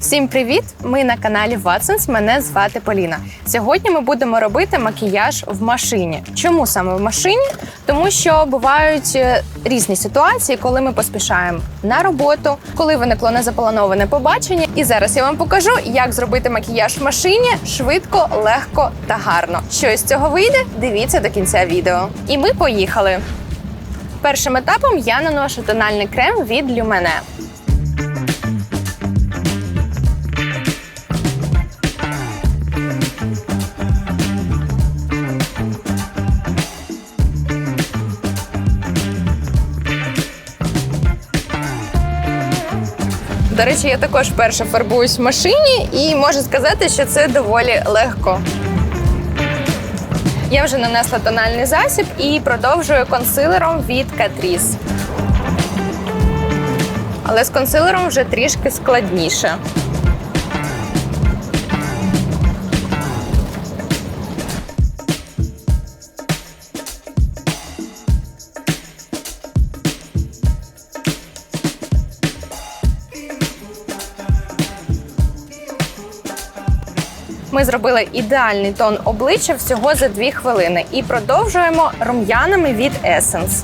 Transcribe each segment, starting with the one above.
Всім привіт! Ми на каналі Watsons. Мене звати Поліна. Сьогодні ми будемо робити макіяж в машині. Чому саме в машині? Тому що бувають е, різні ситуації, коли ми поспішаємо на роботу, коли виникло незаплановане побачення. І зараз я вам покажу, як зробити макіяж в машині швидко, легко та гарно. Що з цього вийде? Дивіться до кінця відео. І ми поїхали. Першим етапом я наношу тональний крем від Lumene. До речі, я також вперше фарбуюсь в машині і можу сказати, що це доволі легко. Я вже нанесла тональний засіб і продовжую консилером від Catrice. Але з консилером вже трішки складніше. Ми зробили ідеальний тон обличчя всього за 2 хвилини і продовжуємо рум'янами від Essence.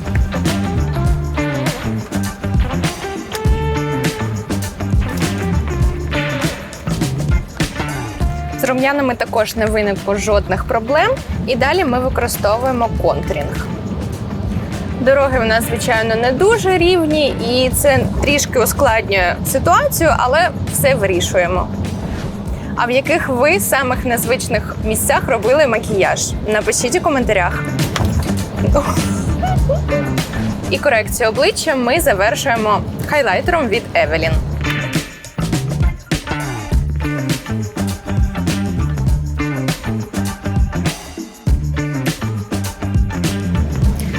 З рум'янами також не виникло жодних проблем. І далі ми використовуємо контурінг. Дороги в нас, звичайно, не дуже рівні, і це трішки ускладнює ситуацію, але все вирішуємо. А в яких ви самих незвичних місцях робили макіяж? Напишіть у коментарях. І корекцію обличчя ми завершуємо хайлайтером від Evelyn.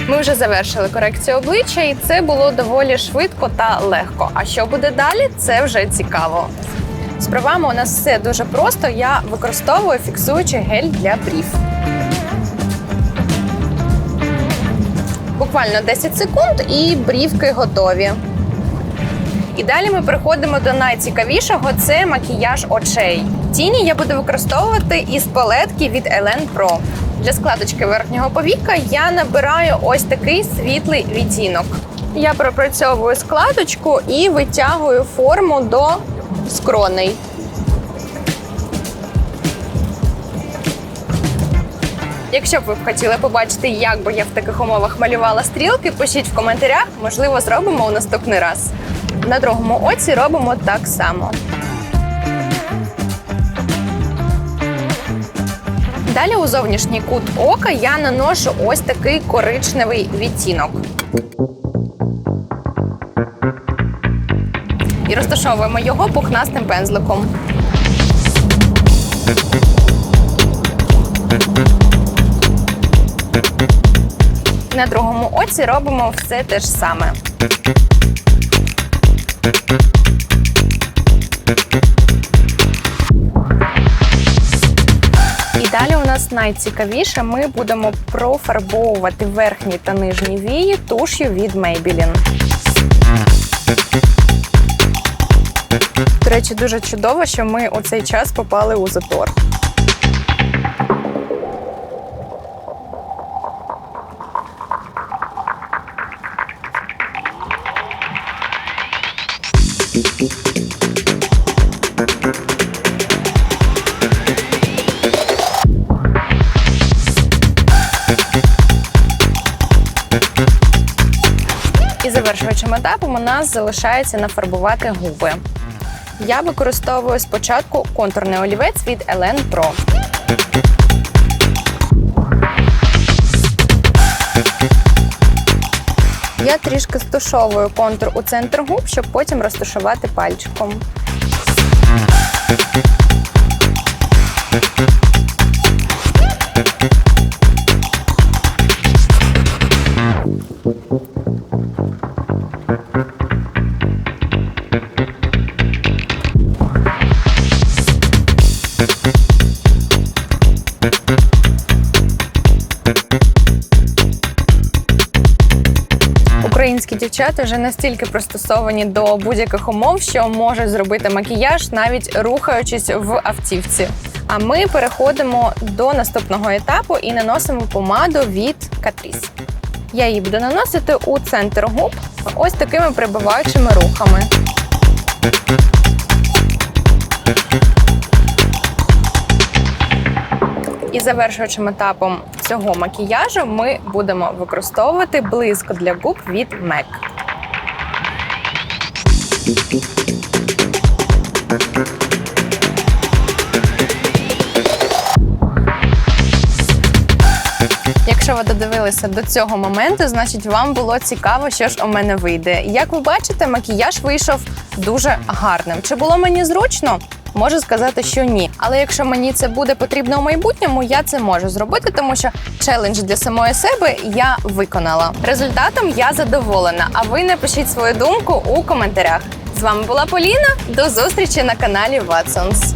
Ми вже завершили корекцію обличчя, і це було доволі швидко та легко. А що буде далі? Це вже цікаво. З бровами у нас все дуже просто. Я використовую фіксуючий гель для брів. Буквально 10 секунд і брівки готові. І далі ми переходимо до найцікавішого це макіяж очей. Тіні я буду використовувати із палетки від Elen Pro. Для складочки верхнього повіка я набираю ось такий світлий відтінок. Я пропрацьовую складочку і витягую форму до скроней. Якщо б ви б хотіли побачити, як би я в таких умовах малювала стрілки, пишіть в коментарях, можливо, зробимо у наступний раз. На другому оці робимо так само. Далі у зовнішній кут ока я наношу ось такий коричневий відтінок. Розташовуємо його пухнастим пензликом. На другому оці робимо все те ж саме. І далі у нас найцікавіше. Ми будемо профарбовувати верхні та нижні вії туш'ю від Maybelline. До речі, дуже чудово, що ми у цей час попали у затор. І завершуючим етапом у нас залишається нафарбувати губи. Я використовую спочатку контурний олівець від Елен Pro. Я трішки стушовую контур у центр губ, щоб потім розташувати пальчиком. Дівчата вже настільки пристосовані до будь-яких умов, що можуть зробити макіяж навіть рухаючись в автівці. А ми переходимо до наступного етапу і наносимо помаду від Catrice. Я її буду наносити у центр губ ось такими прибиваючими рухами. І завершуючим етапом цього макіяжу ми будемо використовувати блиск для губ від MAC. Якщо ви додивилися до цього моменту, значить вам було цікаво, що ж у мене вийде. Як ви бачите, макіяж вийшов дуже гарним. Чи було мені зручно? Можу сказати, що ні. Але якщо мені це буде потрібно у майбутньому, я це можу зробити, тому що челендж для самої себе я виконала. Результатом я задоволена. А ви напишіть свою думку у коментарях. З вами була Поліна. До зустрічі на каналі Watsons.